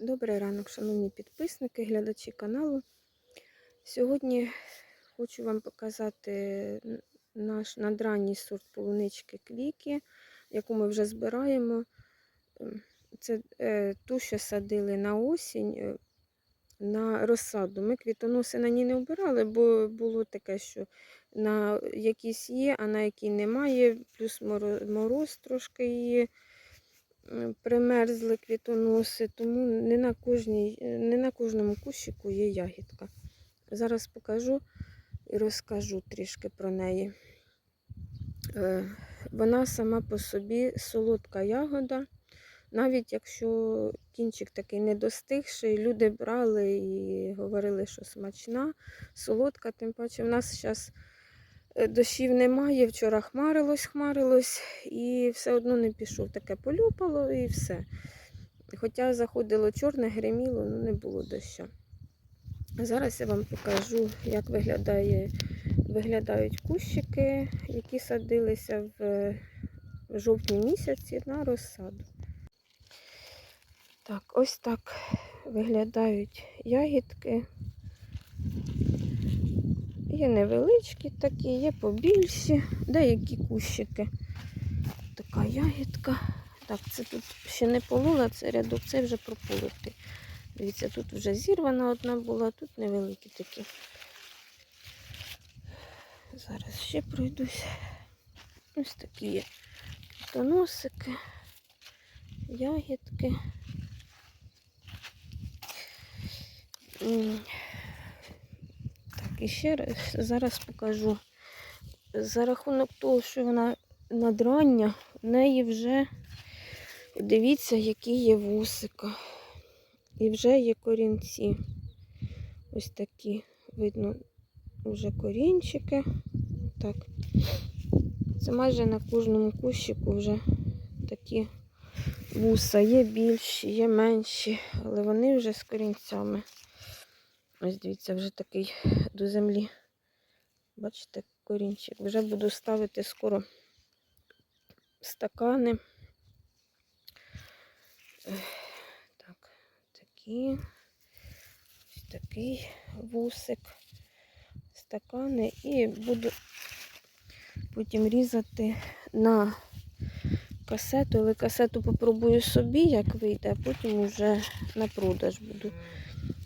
Добрий ранок, шановні підписники, глядачі каналу. Сьогодні хочу вам показати наш надранній сорт полунички квіки, яку ми вже збираємо. Ем, Це е, ту, що садили на осінь е, на розсаду. Ми квітоноси на ній не обирали, бо було таке, що на якісь є, а на якій немає, плюс мороз трошки м, примерзли квітоноси, тому не на, кожній, не на кожному кущику є ягідка. Зараз покажу і розкажу трішки про неї. Е, Вона сама по собі солодка ягода. Навіть якщо кінчик такий не достигший, люди брали і говорили, що смачна, солодка, тим паче в нас зараз дощів немає. Вчора хмарилось, хмарилось, і все одно не пішов. Таке полюпало і все. Хоча заходило чорне, гриміло, ну не було дощу. Зараз я вам покажу, як виглядає, виглядають кущики, які садилися в, в жовтні місяці на розсаду. Так, ось так виглядають ягідки. Є невеличкі такі, є побільші, деякі кущики. Така ягідка. Так, це тут ще не полола, це рядок, це вже прополотий. Дивіться, тут вже зірвана одна була, тут невеликі такі. Зараз ще пройдусь. Ось такі є квітоносики, ягідки. І ще раз зараз покажу. За рахунок того, що вона надрання, в неї вже дивіться, які є вусика. І вже є корінці. Ось такі, видно, вже корінчики. Так. Це майже на кожному кущику вже такі вуса. Є більші, є менші, але вони вже з корінцями. Ось дивіться, вже такий до землі. Бачите, корінчик. Вже буду ставити скоро стакани. Так, такі. Ось такий вусик, стакани і буду потім різати на касету, але касету попробую собі, як вийде, а потім вже на продаж буду,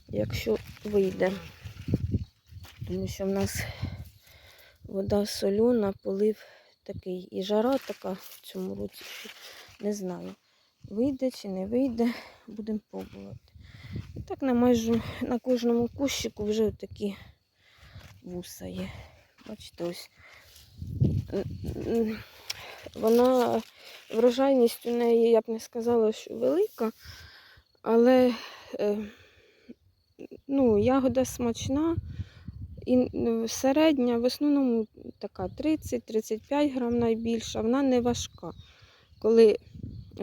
якщо вийде. Тому що в нас вода солюна, полив такий і жара така в цьому році, не знаю, вийде чи не вийде, будемо пробувати. І так на майже на кожному кущику вже такі вуса є. Бачите, ось вона врожайність у неї, я б не сказала, що велика, але е, ну, ягода смачна і середня, в основному така 30-35 грам найбільша, вона не важка. Коли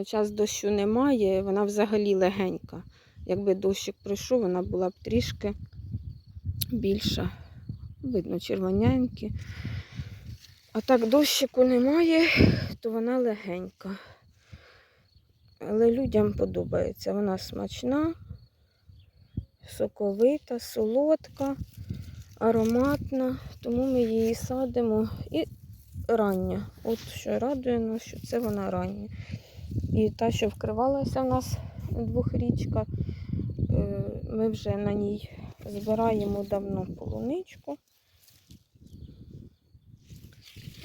час дощу немає, вона взагалі легенька. Якби дощик пройшов, вона була б трішки більша. Видно, червоненькі. А так дощику немає, то вона легенька. Але людям подобається. Вона смачна, соковита, солодка, ароматна, тому ми її садимо і рання. От що радує нас, що це вона рання. І та, що вкривалася в нас двохрічка, е, ми вже на ній збираємо давно полуничку.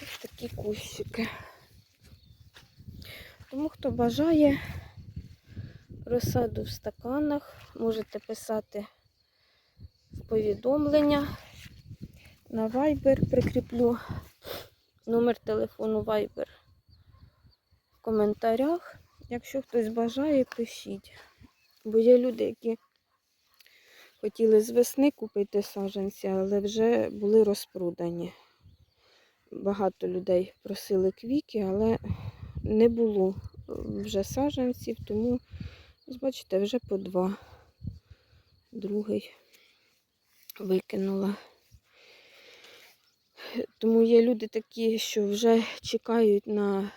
Ось такі кущики. Тому хто бажає розсаду в стаканах, можете писати в повідомлення. На Viber прикріплю номер телефону Viber в коментарях. Якщо хтось бажає, пишіть. Бо є люди, які хотіли з весни купити саджанці, але вже були розпродані. Багато людей просили квіки, але не було вже саджанців, тому, ось бачите, вже по два. Другий викинула. Тому є люди такі, що вже чекають на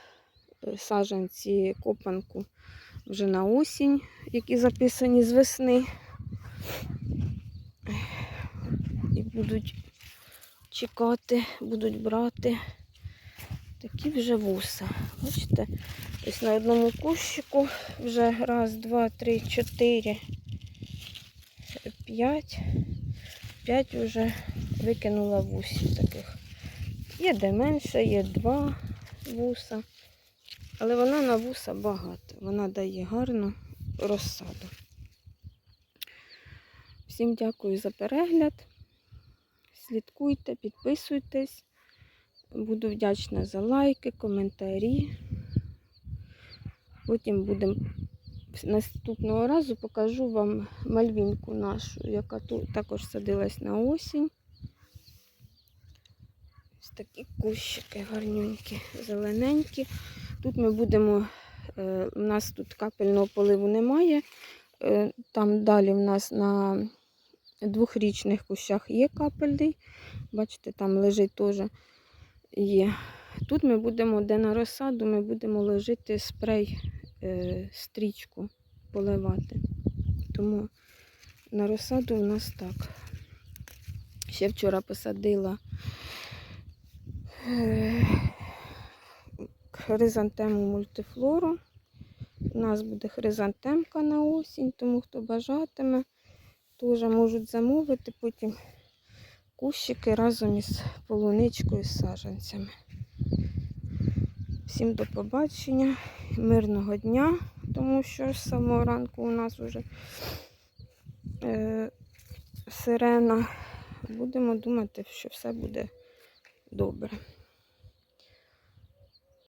е, саджанці копанку вже на осінь, які записані з весни. І будуть чекати, будуть брати такі вже вуса. Бачите, ось на одному кущику вже раз, два, три, чотири, п'ять. П'ять вже викинула вусів таких. Є де менше, є два вуса. Але вона на вуса багато. Вона дає гарну розсаду. Всім дякую за перегляд. Слідкуйте, підписуйтесь. Буду вдячна за лайки, коментарі. Потім будемо наступного разу покажу вам мальвінку нашу, яка тут також садилась на осінь. Ось такі кущики гарненькі, зелененькі. Тут ми будемо, е, у нас тут капельного поливу немає. Е, там далі в нас на двохрічних кущах є капельний. Бачите, там лежить теж є. Тут ми будемо, де на розсаду, ми будемо ложити спрей, е, стрічку поливати. Тому на розсаду у нас так. Ще вчора посадила е, хризантему мультифлору. У нас буде хризантемка на осінь, тому хто бажатиме, теж можуть замовити потім кущики разом із полуничкою з саджанцями. Всім до побачення, мирного дня, тому що з самого ранку у нас вже е, сирена. Будемо думати, що все буде добре.